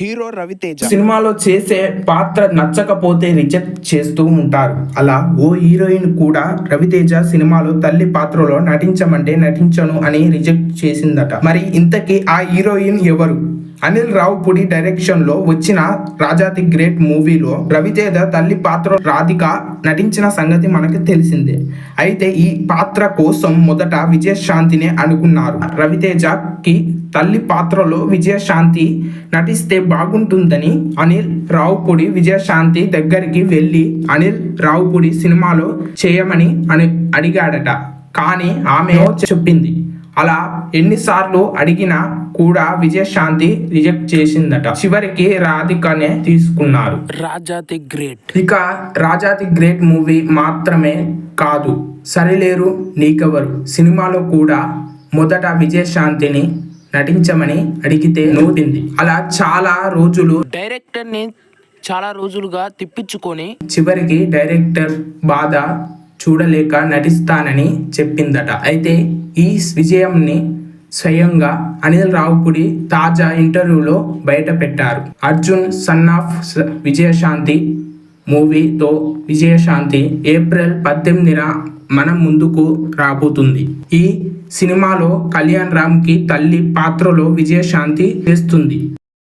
Hero Raviteja సినిమాలో చేసే పాత్ర నచ్చకపోతే రిజెక్ట్ చేస్తూ ఉంటారు. అలా ఓ హీరోయిన్ కూడా రవితేజ సినిమాలో తల్లి పాత్రలో నటించమంటే నటించను అని రిజెక్ట్ చేసిందట. మరి ఇంతకీ ఆ హీరోయిన్ ఎవరు? అనిల్ రావుపుడి డైరెక్షన్లో వచ్చిన రాజాది గ్రేట్ మూవీలో రవితేజ తల్లి పాత్ర రాధిక నటించిన సంగతి మనకు తెలిసిందే. అయితే ఈ పాత్ర కోసం మొదట విజయశాంతినే అనుకున్నారు. రవితేజకి తల్లి పాత్రలో విజయశాంతి నటిస్తే బాగుంటుందని అనిల్ రావుపుడి విజయశాంతి దగ్గరికి వెళ్ళి అనిల్ రావుపుడి సినిమాలో చేయమని అని అడిగాడట. కానీ ఆమె చెప్పింది. అలా ఎన్నిసార్లు అడిగినా కూడా విజయశాంతి రిజెక్ట్ చేసిందట. చివరికి రాధికనే తీసుకున్నారు. Raja the great. ఇక రాజాది గ్రేట్ మూవీ మాత్రమే కాదు సరిలేరు నీకెవరు సినిమాలో కూడా మొదట విజయశాంతిని నటించమని అడిగితే నోటింది అలా చాలా రోజులు డైరెక్టర్ని చాలా రోజులుగా తిప్పించుకొని చివరికి డైరెక్టర్ బాధ చూడలేక నటిస్తానని చెప్పిందట. అయితే ఈ విజయంని స్వయంగా అనిల్ రావుపుడి తాజా ఇంటర్వ్యూలో బయటపెట్టారు. అర్జున్ సన్ ఆఫ్ విజయశాంతి మూవీతో విజయశాంతి ఏప్రిల్ పద్దెనిమిదిన మన ముందుకు రాబోతుంది. ఈ సినిమాలో కళ్యాణ్ రామ్కి తల్లి పాత్రలో విజయశాంతి చేస్తుంది.